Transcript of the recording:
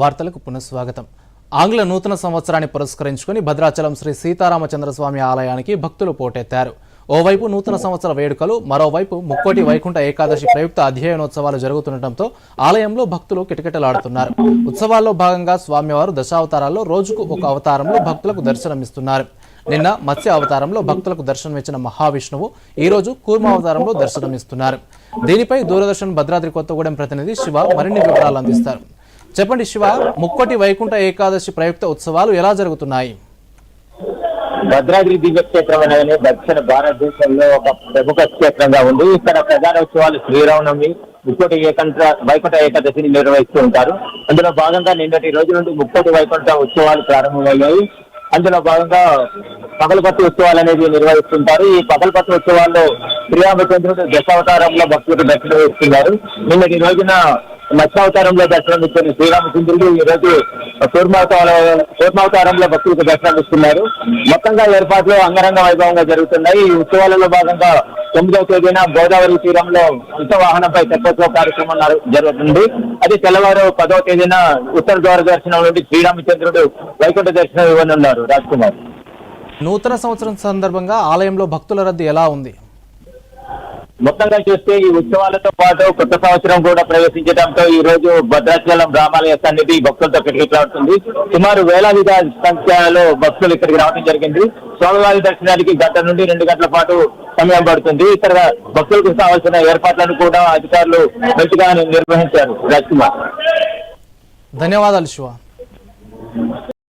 వార్తలకు పునఃస్వాగతం. ఆంగ్ల నూతన సంవత్సరాన్ని పురస్కరించుకుని భద్రాచలం శ్రీ సీతారామచంద్రస్వామి ఆలయానికి భక్తులు పోటెత్తారు. ఓవైపు నూతన సంవత్సర వేడుకలు మరోవైపు ముక్కోటి వైకుంఠ ఏకాదశి ప్రయుక్త అధ్యయనోత్సవాలు జరుగుతుండటంతో ఆలయంలో భక్తులు కిటకిటలాడుతున్నారు. ఉత్సవాల్లో భాగంగా స్వామివారు దశావతారాల్లో రోజుకు ఒక అవతారంలో భక్తులకు దర్శనమిస్తున్నారు. నిన్న మత్స్య అవతారంలో భక్తులకు దర్శనమిచ్చిన మహావిష్ణువు ఈ రోజు కూర్మ అవతారంలో దర్శనమిస్తున్నారు. దీనిపై దూరదర్శన్ భద్రాద్రి కొత్తగూడెం ప్రతినిధి శివ మరిన్ని వివరాలు అందిస్తారు. చెప్పండి శివ ముక్కోటి వైకుంఠ ఏకాదశి ప్రయుక్త ఉత్సవాలు ఎలా జరుగుతున్నాయి? భద్రాద్రి దివ్యక్షేత్రం అనేది దక్షిణ భారతదేశంలో ఒక ప్రముఖ క్షేత్రంగా ఉంది. ఇక్కడ ప్రధాన ఉత్సవాలు శ్రీరామనవమి ముక్కోటి ఏకంఠ వైకుంఠ ఏకాదశిని నిర్వహిస్తూ ఉంటారు. అందులో భాగంగా నిన్నటి రోజు నుండి ముక్కోటి వైకుంఠ ఉత్సవాలు ప్రారంభమయ్యాయి. అందులో భాగంగా పగలపత్తి ఉత్సవాలు అనేది నిర్వహిస్తుంటారు. ఈ పగలపత్తి ఉత్సవాల్లో శ్రీరామచంద్రుడు దశావతారంలో భక్తులకు దర్శనం ఇస్తున్నారు నిన్నటి రోజున మత్స్యావతారంలో దర్శనం ఇచ్చిన శ్రీరామచంద్రుడు ఈ రోజు కూర్మావతార కూర్మావతారంలో భక్తులకు దర్శనం ఇస్తున్నారు. మొత్తంగా ఏర్పాట్లు అంగరంగ వైభవంగా జరుగుతున్నాయి. ఈ ఉత్సవాలలో భాగంగా తొమ్మిదవ తేదీన గోదావరి తీరంలో ఉత్సవ వాహనంపై తెప్పోత్సవ కార్యక్రమం జరుగుతుంది. అదే తెల్లవారు పదవ తేదీన ఉత్తర ద్వార దర్శనం నుండి శ్రీరామచంద్రుడు వైకుంఠ దర్శనం ఇవ్వనున్నారు రాజ్ కుమార్. నూతన సంవత్సరం సందర్భంగా ఆలయంలో భక్తుల రద్దీ ఎలా ఉంది? మొత్తంగా చూస్తే ఈ ఉత్సవాలతో పాటు కొత్త సంవత్సరం కూడా ప్రవేశించడంతో ఈ రోజు భద్రాచలం రామాలయ సన్నిధి భక్తులతో కిటకిటలాడుతుంది సుమారు వేలాదిగా సంఖ్యలో భక్తులు ఇక్కడికి రావడం జరిగింది. స్వామివారి దర్శనానికి గంట నుండి రెండు గంటల పాటు సమయం పడుతుంది. ఇక్కడ భక్తులకు కావాల్సిన ఏర్పాట్లను కూడా అధికారులు మంచిగా నిర్వహించారు. రాజ్ కుమార్. ధన్యవాదాలు శివ.